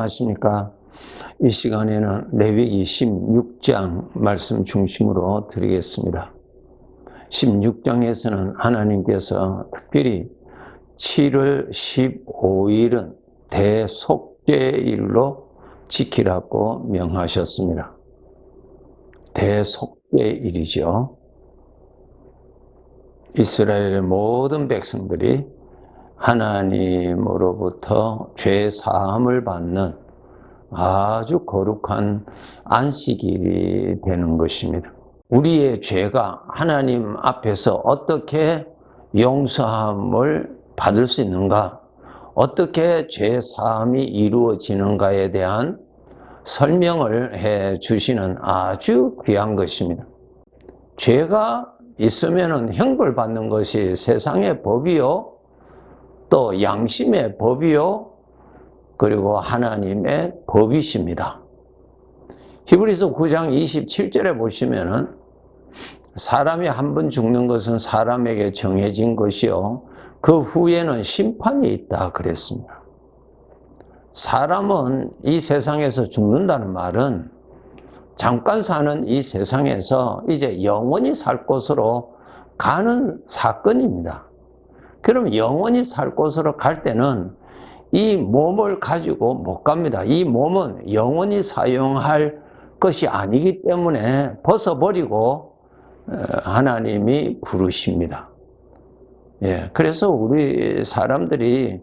안녕하십니까. 이 시간에는 레위기 16장 말씀 중심으로 드리겠습니다. 16장에서는 하나님께서 특별히 7월 15일은 대속죄일로 지키라고 명하셨습니다. 대속죄일이죠. 이스라엘의 모든 백성들이 하나님으로부터 죄 사함을 받는 아주 거룩한 안식일이 되는 것입니다. 우리의 죄가 하나님 앞에서 어떻게 용서함을 받을 수 있는가? 어떻게 죄 사함이 이루어지는가에 대한 설명을 해 주시는 아주 귀한 것입니다. 죄가 있으면 형벌 받는 것이 세상의 법이요. 또 양심의 법이요. 그리고 하나님의 법이십니다. 히브리서 9장 27절에 보시면은 사람이 한 번 죽는 것은 사람에게 정해진 것이요. 그 후에는 심판이 있다 그랬습니다. 사람은 이 세상에서 죽는다는 말은 잠깐 사는 이 세상에서 이제 영원히 살 곳으로 가는 사건입니다. 그럼 영원히 살 곳으로 갈 때는 이 몸을 가지고 못 갑니다. 이 몸은 영원히 사용할 것이 아니기 때문에 벗어버리고 어, 하나님이 부르십니다. 예, 그래서 우리 사람들이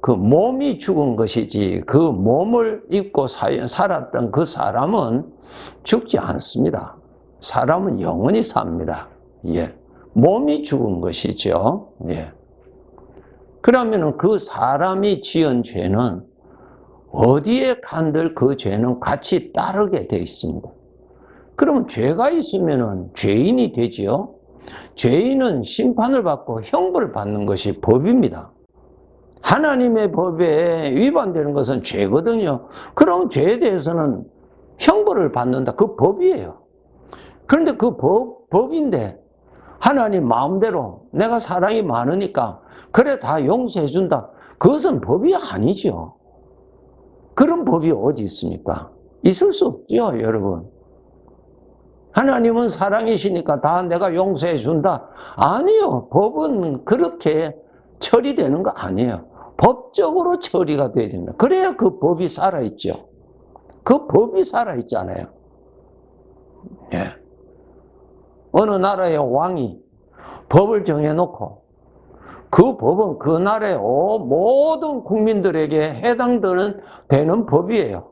그 몸이 죽은 것이지 그 몸을 입고 살았던 그 사람은 죽지 않습니다. 사람은 영원히 삽니다. 예. 몸이 죽은 것이죠. 예. 그러면 그 사람이 지은 죄는 어디에 간들 그 죄는 같이 따르게 되어 있습니다. 그러면 죄가 있으면 죄인이 되지요. 죄인은 심판을 받고 형벌을 받는 것이 법입니다. 하나님의 법에 위반되는 것은 죄거든요. 그럼 죄에 대해서는 형벌을 받는다. 그 법이에요. 그런데 그 법, 법인데 하나님 마음대로 내가 사랑이 많으니까 그래 다 용서해 준다. 그것은 법이 아니죠. 그런 법이 어디 있습니까? 있을 수 없죠, 여러분. 하나님은 사랑이시니까 다 내가 용서해 준다. 아니요. 법은 그렇게 처리되는 거 아니에요. 법적으로 처리가 돼야 됩니다. 그래야 그 법이 살아있죠. 그 법이 살아있잖아요. 예. 어느 나라의 왕이 법을 정해놓고 그 법은 그 나라의 모든 국민들에게 해당되는 되는 법이에요.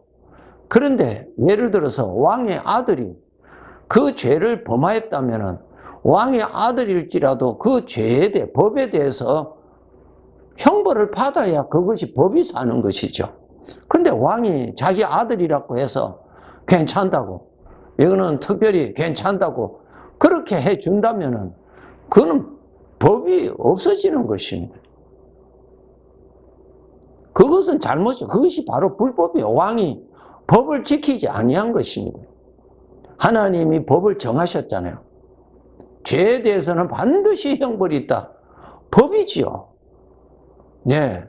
그런데 예를 들어서 왕의 아들이 그 죄를 범하였다면 왕의 아들일지라도 그 죄에 대해 법에 대해서 형벌을 받아야 그것이 법이 사는 것이죠. 그런데 왕이 자기 아들이라고 해서 괜찮다고 이거는 특별히 괜찮다고 그렇게 해준다면은 그거는 법이 없어지는 것입니다. 그것은 잘못이요. 그것이 바로 불법이요. 왕이 법을 지키지 아니한 것입니다. 하나님이 법을 정하셨잖아요. 죄에 대해서는 반드시 형벌이 있다. 법이지요. 네.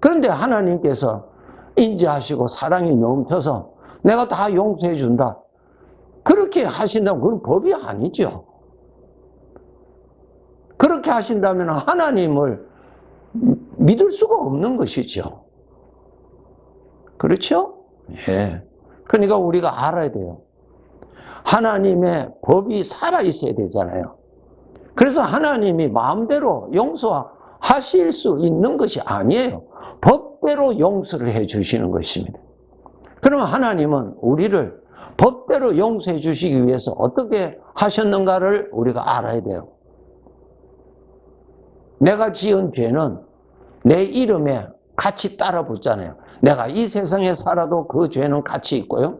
그런데 하나님께서 인지하시고 사랑이 넘쳐서 내가 다 용서해 준다. 그렇게 하신다면 그건 법이 아니죠. 그렇게 하신다면 하나님을 믿을 수가 없는 것이죠. 그렇죠? 예. 그러니까 우리가 알아야 돼요. 하나님의 법이 살아있어야 되잖아요. 그래서 하나님이 마음대로 용서하실 수 있는 것이 아니에요. 법대로 용서를 해 주시는 것입니다. 그러면 하나님은 우리를 법대로 용서해 주시기 위해서 어떻게 하셨는가를 우리가 알아야 돼요. 내가 지은 죄는 내 이름에 같이 따라 붙잖아요. 내가 이 세상에 살아도 그 죄는 같이 있고요.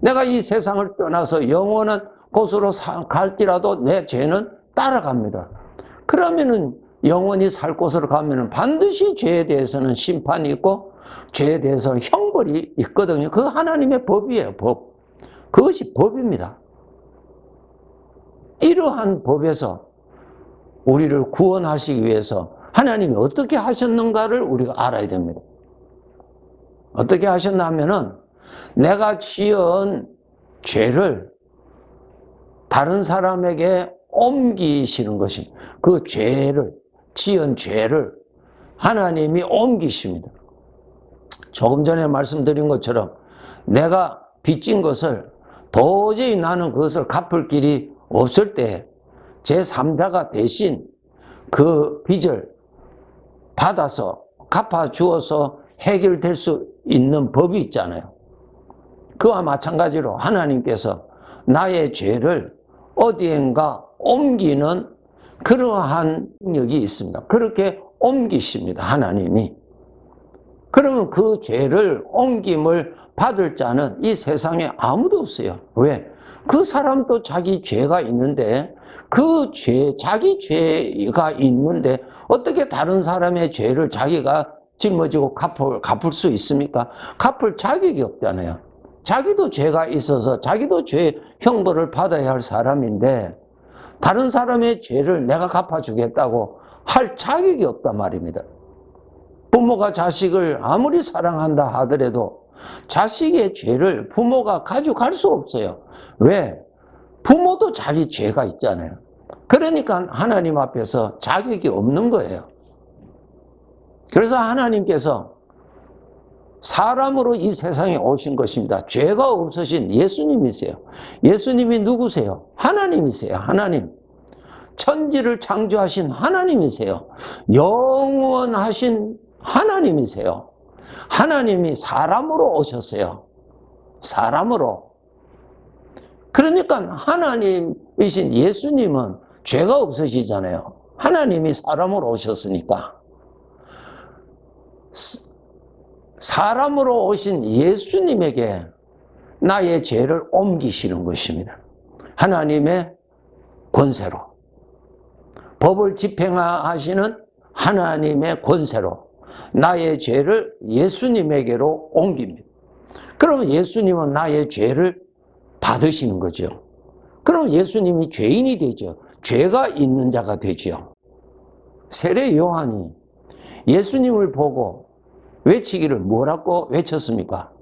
내가 이 세상을 떠나서 영원한 곳으로 갈지라도 내 죄는 따라갑니다. 그러면은 영원히 살 곳으로 가면은 반드시 죄에 대해서는 심판이 있고 죄에 대해서는 형벌이 있거든요. 그 하나님의 법이에요, 법. 그것이 법입니다. 이러한 법에서 우리를 구원하시기 위해서 하나님이 어떻게 하셨는가를 우리가 알아야 됩니다. 어떻게 하셨냐면은 내가 지은 죄를 다른 사람에게 옮기시는 것입니다. 그 죄를, 지은 죄를 하나님이 옮기십니다. 조금 전에 말씀드린 것처럼 내가 빚진 것을 도저히 나는 그것을 갚을 길이 없을 때 제3자가 대신 그 빚을 받아서 갚아 주어서 해결될 수 있는 법이 있잖아요. 그와 마찬가지로 하나님께서 나의 죄를 어디엔가 옮기는 그러한 능력이 있습니다. 그렇게 옮기십니다. 하나님이. 그러면 그 죄를 옮김을 받을 자는 이 세상에 아무도 없어요. 왜? 그 사람도 자기 죄가 있는데 그 죄, 자기 죄가 있는데 어떻게 다른 사람의 죄를 자기가 짊어지고 갚을, 갚을 수 있습니까? 갚을 자격이 없잖아요. 자기도 죄가 있어서 자기도 죄 형벌을 받아야 할 사람인데 다른 사람의 죄를 내가 갚아주겠다고 할 자격이 없단 말입니다. 부모가 자식을 아무리 사랑한다 하더라도 자식의 죄를 부모가 가져갈 수 없어요. 왜? 부모도 자기 죄가 있잖아요. 그러니까 하나님 앞에서 자격이 없는 거예요. 그래서 하나님께서 사람으로 이 세상에 오신 것입니다. 죄가 없으신 예수님이세요. 예수님이 누구세요? 하나님이세요. 하나님. 천지를 창조하신 하나님이세요. 영원하신 하나님이세요. 하나님이 사람으로 오셨어요. 사람으로. 그러니까 하나님이신 예수님은 죄가 없으시잖아요. 하나님이 사람으로 오셨으니까. 사람으로 오신 예수님에게 나의 죄를 옮기시는 것입니다. 하나님의 권세로. 법을 집행하시는 하나님의 권세로 나의 죄를 예수님에게로 옮깁니다. 그러면 예수님은 나의 죄를 받으시는 거죠. 그럼 예수님이 죄인이 되죠. 죄가 있는 자가 되죠. 세례 요한이 예수님을 보고 외치기를 뭐라고 외쳤습니까?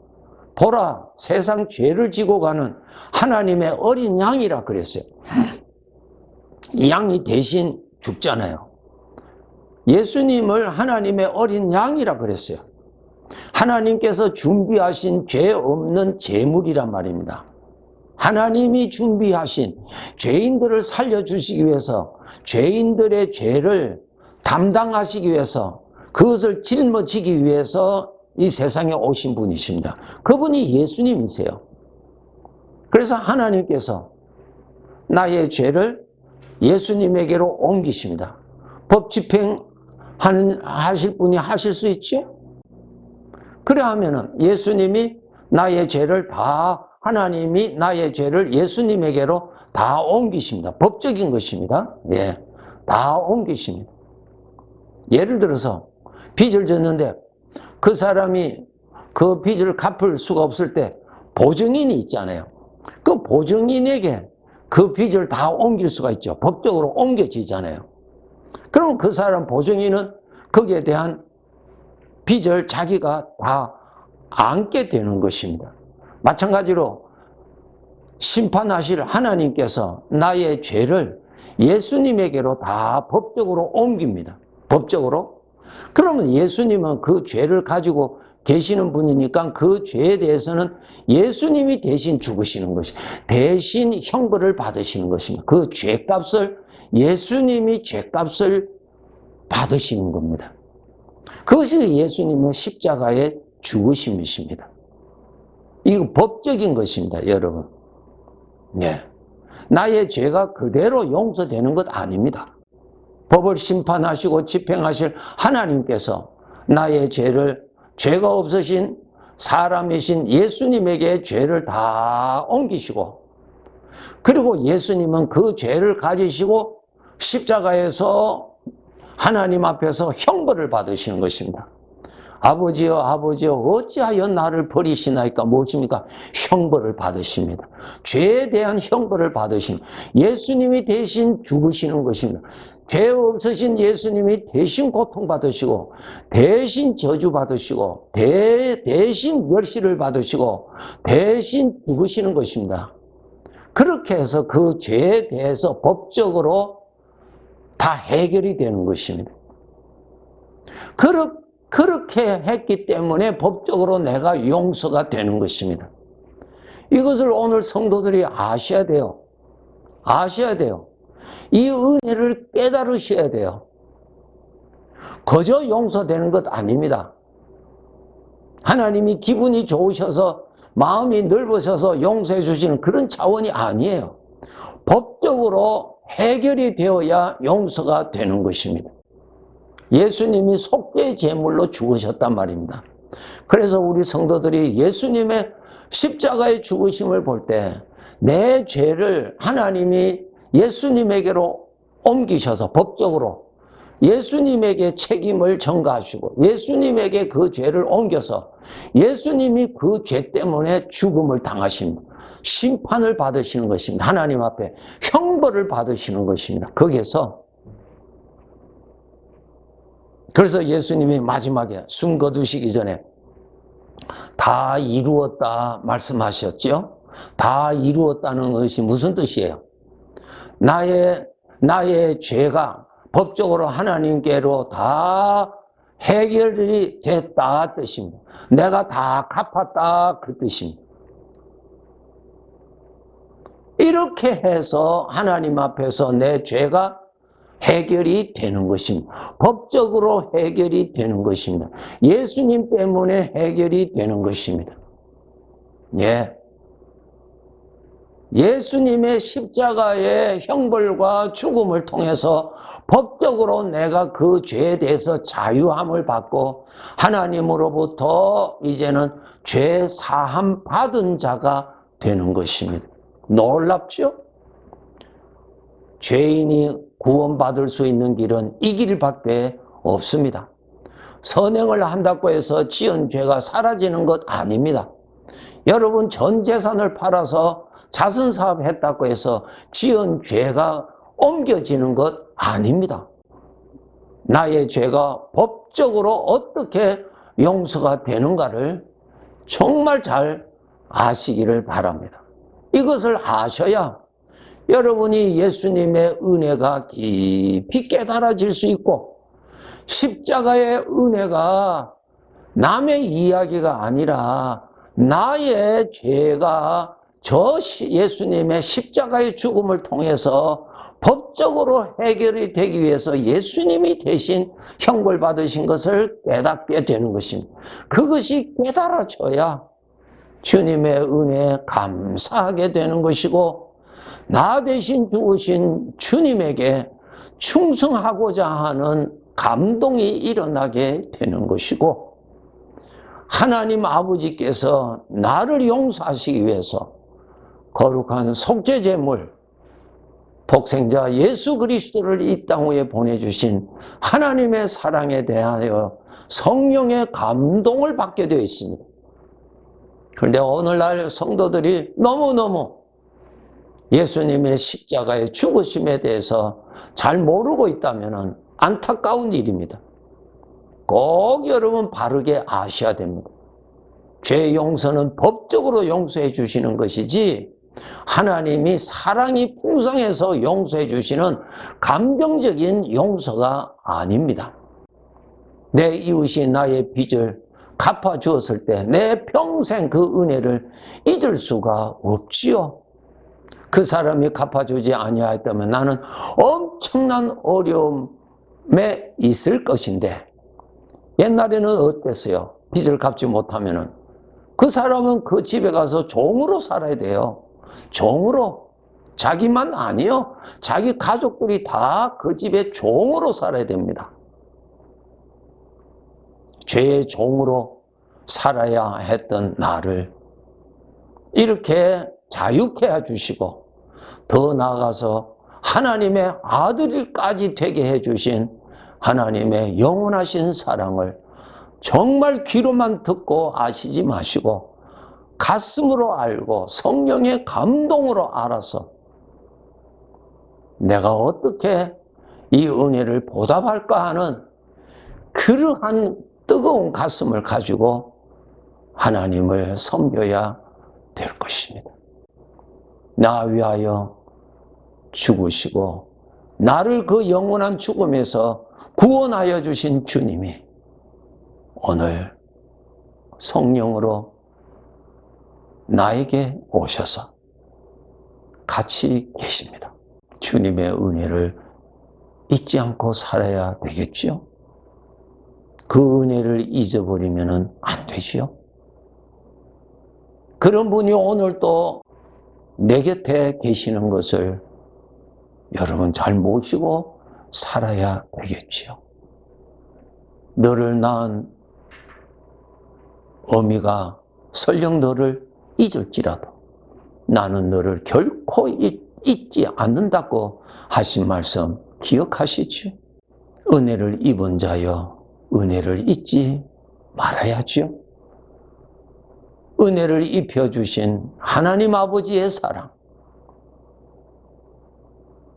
보라, 세상 죄를 지고 가는 하나님의 어린 양이라 그랬어요. 이 양이 대신 죽잖아요. 예수님을 하나님의 어린 양이라 그랬어요. 하나님께서 준비하신 죄 없는 제물이란 말입니다. 하나님이 준비하신 죄인들을 살려주시기 위해서 죄인들의 죄를 담당하시기 위해서 그것을 짊어지기 위해서 이 세상에 오신 분이십니다. 그분이 예수님이세요. 그래서 하나님께서 나의 죄를 예수님에게로 옮기십니다. 법 집행 하는 하실 분이 하실 수 있죠? 그래 하면은 예수님이 나의 죄를 다 하나님이 나의 죄를 예수님에게로 다 옮기십니다. 법적인 것입니다. 예. 다 옮기십니다. 예를 들어서 빚을 졌는데 그 사람이 그 빚을 갚을 수가 없을 때 보증인이 있잖아요. 그 보증인에게 그 빚을 다 옮길 수가 있죠. 법적으로 옮겨지잖아요. 그럼 그 사람 보증인은 거기에 대한 빚을 자기가 다 안게 되는 것입니다. 마찬가지로 심판하실 하나님께서 나의 죄를 예수님에게로 다 법적으로 옮깁니다. 법적으로. 그러면 예수님은 그 죄를 가지고 계시는 분이니까 그 죄에 대해서는 예수님이 대신 죽으시는 것이 대신 형벌을 받으시는 것입니다. 그 죄값을 예수님이 죄값을 받으시는 겁니다. 그것이 예수님의 십자가의 죽으심이십니다. 이거 법적인 것입니다, 여러분. 네. 나의 죄가 그대로 용서되는 것 아닙니다. 법을 심판하시고 집행하실 하나님께서 나의 죄를 죄가 없으신 사람이신 예수님에게 죄를 다 옮기시고 그리고 예수님은 그 죄를 가지시고 십자가에서 하나님 앞에서 형벌을 받으시는 것입니다. 아버지여 아버지여 어찌하여 나를 버리시나이까 무엇입니까? 형벌을 받으십니다. 죄에 대한 형벌을 받으신 예수님이 대신 죽으시는 것입니다. 죄 없으신 예수님이 대신 고통받으시고, 대신 저주받으시고, 대, 대신 멸시를 받으시고, 대신 죽으시는 것입니다. 그렇게 해서 그 죄에 대해서 법적으로 다 해결이 되는 것입니다. 그렇, 그렇게 했기 때문에 법적으로 내가 용서가 되는 것입니다. 이것을 오늘 성도들이 아셔야 돼요. 아셔야 돼요. 이 은혜를 깨달으셔야 돼요. 거저 용서되는 것 아닙니다. 하나님이 기분이 좋으셔서 마음이 넓으셔서 용서해 주시는 그런 차원이 아니에요. 법적으로 해결이 되어야 용서가 되는 것입니다. 예수님이 속죄 제물로 죽으셨단 말입니다. 그래서 우리 성도들이 예수님의 십자가의 죽으심을 볼 때 내 죄를 하나님이 예수님에게로 옮기셔서 법적으로 예수님에게 책임을 전가하시고 예수님에게 그 죄를 옮겨서 예수님이 그 죄 때문에 죽음을 당하신 심판을 받으시는 것입니다. 하나님 앞에 형벌을 받으시는 것입니다. 거기에서 그래서 예수님이 마지막에 숨 거두시기 전에 다 이루었다 말씀하셨죠? 다 이루었다는 것이 무슨 뜻이에요? 나의, 나의 죄가 법적으로 하나님께로 다 해결이 됐다 뜻입니다. 내가 다 갚았다 그 뜻입니다. 이렇게 해서 하나님 앞에서 내 죄가 해결이 되는 것입니다. 법적으로 해결이 되는 것입니다. 예수님 때문에 해결이 되는 것입니다. 예. 예수님의 십자가의 형벌과 죽음을 통해서 법적으로 내가 그 죄에 대해서 자유함을 받고 하나님으로부터 이제는 죄 사함 받은 자가 되는 것입니다. 놀랍죠? 죄인이 구원받을 수 있는 길은 이 길밖에 없습니다. 선행을 한다고 해서 지은 죄가 사라지는 것 아닙니다. 여러분 전 재산을 팔아서 자선 사업 했다고 해서 지은 죄가 옮겨지는 것 아닙니다. 나의 죄가 법적으로 어떻게 용서가 되는가를 정말 잘 아시기를 바랍니다. 이것을 아셔야 여러분이 예수님의 은혜가 깊이 깨달아질 수 있고 십자가의 은혜가 남의 이야기가 아니라 나의 죄가 저 예수님의 십자가의 죽음을 통해서 법적으로 해결이 되기 위해서 예수님이 대신 형벌 받으신 것을 깨닫게 되는 것입니다. 그것이 깨달아져야 주님의 은혜에 감사하게 되는 것이고 나 대신 죽으신 주님에게 충성하고자 하는 감동이 일어나게 되는 것이고 하나님 아버지께서 나를 용서하시기 위해서 거룩한 속죄 제물 독생자 예수 그리스도를 이 땅 위에 보내주신 하나님의 사랑에 대하여 성령의 감동을 받게 되어 있습니다. 그런데 오늘날 성도들이 너무너무 예수님의 십자가의 죽으심에 대해서 잘 모르고 있다면 안타까운 일입니다. 꼭 여러분 바르게 아셔야 됩니다. 죄 용서는 법적으로 용서해 주시는 것이지 하나님이 사랑이 풍성해서 용서해 주시는 감정적인 용서가 아닙니다. 내 이웃이 나의 빚을 갚아 주었을 때 내 평생 그 은혜를 잊을 수가 없지요. 그 사람이 갚아주지 아니하였다면 나는 엄청난 어려움에 있을 것인데 옛날에는 어땠어요? 빚을 갚지 못하면은 그 사람은 그 집에 가서 종으로 살아야 돼요. 종으로 자기만 아니요. 자기 가족들이 다 그 집에 종으로 살아야 됩니다. 죄의 종으로 살아야 했던 나를 이렇게 자유케 해주시고 더 나아가서 하나님의 아들까지 되게 해주신 하나님의 영원하신 사랑을 정말 귀로만 듣고 아시지 마시고 가슴으로 알고 성령의 감동으로 알아서 내가 어떻게 이 은혜를 보답할까 하는 그러한 뜨거운 가슴을 가지고 하나님을 섬겨야 될 것입니다. 나 위하여 죽으시고 나를 그 영원한 죽음에서 구원하여 주신 주님이 오늘 성령으로 나에게 오셔서 같이 계십니다. 주님의 은혜를 잊지 않고 살아야 되겠지요. 그 은혜를 잊어버리면 안 되지요. 그런 분이 오늘 또 내 곁에 계시는 것을 여러분 잘 모시고 살아야 되겠지요. 너를 낳은 어미가 설령 너를 잊을지라도 나는 너를 결코 잊, 잊지 않는다고 하신 말씀 기억하시죠? 은혜를 입은 자여 은혜를 잊지 말아야지요. 은혜를 입혀주신 하나님 아버지의 사랑,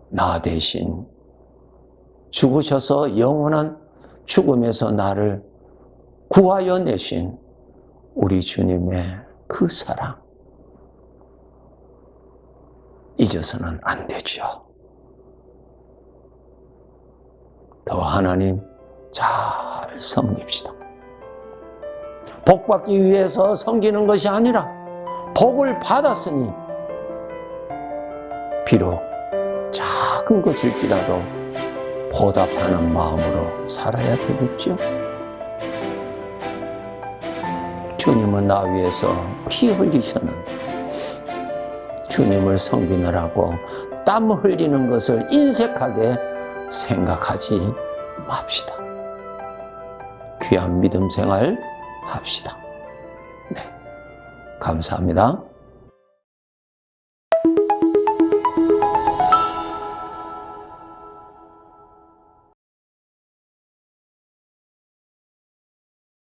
나 대신 죽으셔서 영원한 죽음에서 나를 구하여 내신 우리 주님의 그 사랑, 잊어서는 안 되죠. 더 하나님 잘 섬깁시다. 복 받기 위해서 섬기는 것이 아니라 복을 받았으니 비록 작은 것일지라도 보답하는 마음으로 살아야 되겠죠. 주님은 나 위해서 피 흘리셨는데 주님을 섬기느라고 땀 흘리는 것을 인색하게 생각하지 맙시다. 귀한 믿음 생활 합시다. 네. 감사합니다.